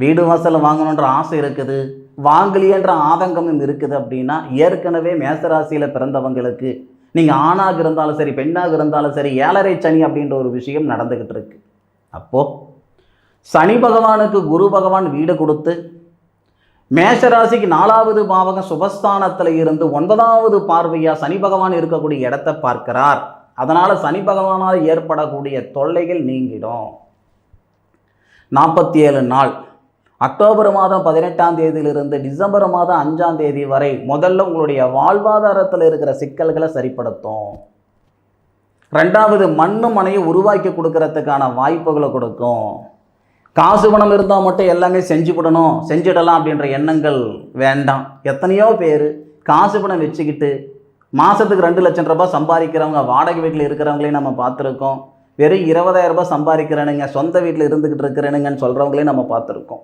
வீடு வாசல் வாங்கணுன்ற ஆசை இருக்குது. வாங்கலையன்ற ஆதங்கமும் இருக்குது அப்படின்னா ஏற்கனவே மேசராசியில் பிறந்தவங்களுக்கு நீங்கள் ஆணாக இருந்தாலும் சரி பெண்ணாக இருந்தாலும் சரி ஏழரை சனி அப்படின்ற ஒரு விஷயம் நடந்துக்கிட்டு இருக்கு. அப்போது சனி பகவானுக்கு குரு பகவான் வீடு கொடுத்து மேஷராசிக்கு நாலாவது பாவகம் சுபஸ்தானத்தில் இருந்து ஒன்பதாவது பார்வையாக சனி பகவான் இருக்கக்கூடிய இடத்தை பார்க்கிறார். அதனால் சனி பகவானால் ஏற்படக்கூடிய தொல்லைகள் நீங்கிடும். நாற்பத்தி ஏழு நாள். அக்டோபர் மாதம் பதினெட்டாம் தேதியிலிருந்து டிசம்பர் மாதம் அஞ்சாம் தேதி வரை முதல்ல உங்களுடைய வாழ்வாதாரத்தில் இருக்கிற சிக்கல்களை சரிப்படுத்தும். ரெண்டாவது மண்ணு மனையை உருவாக்கி கொடுக்கறதுக்கான வாய்ப்புகளை கொடுக்கும். காசு பணம் இருந்தால் மட்டும் எல்லாமே செஞ்சு விடணும் செஞ்சிடலாம் அப்படின்ற எண்ணங்கள் வேண்டாம். எத்தனையோ பேர் காசு பணம் வச்சுக்கிட்டு மாதத்துக்கு ரெண்டு லட்சம் ரூபாய் சம்பாதிக்கிறவங்க வாடகை வீட்டில் இருக்கிறவங்களையும் நம்ம பார்த்துருக்கோம். வெறும் இருபதாயிரம் ரூபாய் சம்பாதிக்கிறேனுங்க சொந்த வீட்டில் இருந்துக்கிட்டு இருக்கிறேனுங்கன்னு சொல்கிறவங்களையும் நம்ம பார்த்துருக்கோம்.